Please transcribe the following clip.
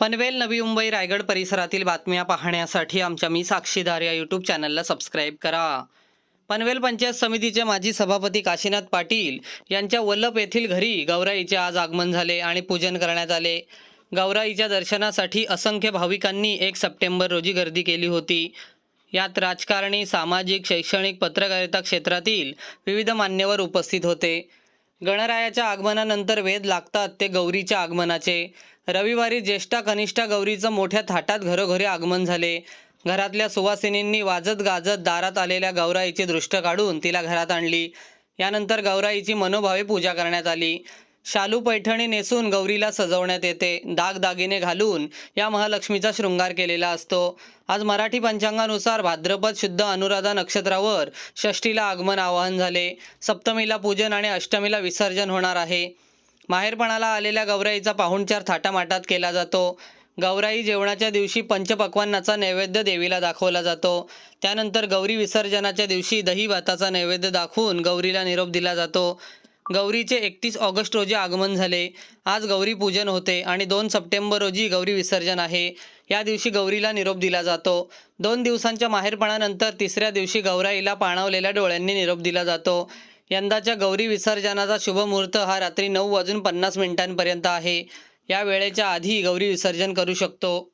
पनवेल नवी मुंबई रायगड परिसरातील बातम्या पाहण्यासाठी आमच्या मी साक्षीदार या यूट्यूब चॅनलला सबस्क्राईब करा. पनवेल पंचायत समितीचे माजी सभापती काशीनाथ पाटील यांच्या वल्लभ येथील घरी गौराईचे आज आगमन झाले आणि पूजन करण्यात आले. गौराईच्या दर्शनासाठी असंख्य भाविकांनी एक सप्टेंबर रोजी गर्दी केली होती. यात राजकारणी सामाजिक शैक्षणिक पत्रकारिता क्षेत्रातील विविध मान्यवर उपस्थित होते. गणरायाच्या आगमनानंतर वेध लागतात ते गौरीच्या आगमनाचे. रविवारी ज्येष्ठा कनिष्ठा गौरीचं मोठ्या थाटात घरोघरी आगमन झाले. घरातल्या सुवासिनींनी वाजत गाजत दारात आलेल्या गौराईची दृष्ट काढून तिला घरात आणली. यानंतर गौराईची मनोभावे पूजा करण्यात आली. शालू पैठणी नेसून गौरीला सजवण्यात येते. दागदागिने घालून या महालक्ष्मीचा शृंगार केलेला असतो. आज मराठी पंचांगानुसार भाद्रपद शुद्ध अनुराधा नक्षत्रावर षष्टीला आगमन आवाहन झाले. सप्तमीला पूजन आणि अष्टमीला विसर्जन होणार आहे. माहेरपणाला आलेल्या गौराईचा पाहुणचार थाटामाटात केला जातो. गौराई जेवणाच्या दिवशी पंचपक्वान्नाचा नैवेद्य देवीला दाखवला जातो. त्यानंतर गौरी विसर्जनाच्या दिवशी दही भाताचा नैवेद्य दाखवून गौरीला निरोप दिला जातो. गौरीचे एकतीस ऑगस्ट रोजी आगमन झाले. आज गौरी पूजन होते आणि दोन सप्टेंबर रोजी गौरी विसर्जन आहे. या दिवशी गौरीला निरोप दिला जातो. दोन दिवसांच्या माहेरपणानंतर तिसऱ्या दिवशी गौराईला पाणावलेल्या डोळ्यांनी निरोप दिला जातो. यंदाच्या गौरी विसर्जनाचा शुभ मुहूर्त हा रात्री नऊ वाजून पन्नास मिनिटांपर्यंत आहे. या वेळेच्या आधी गौरी विसर्जन करू शकतो.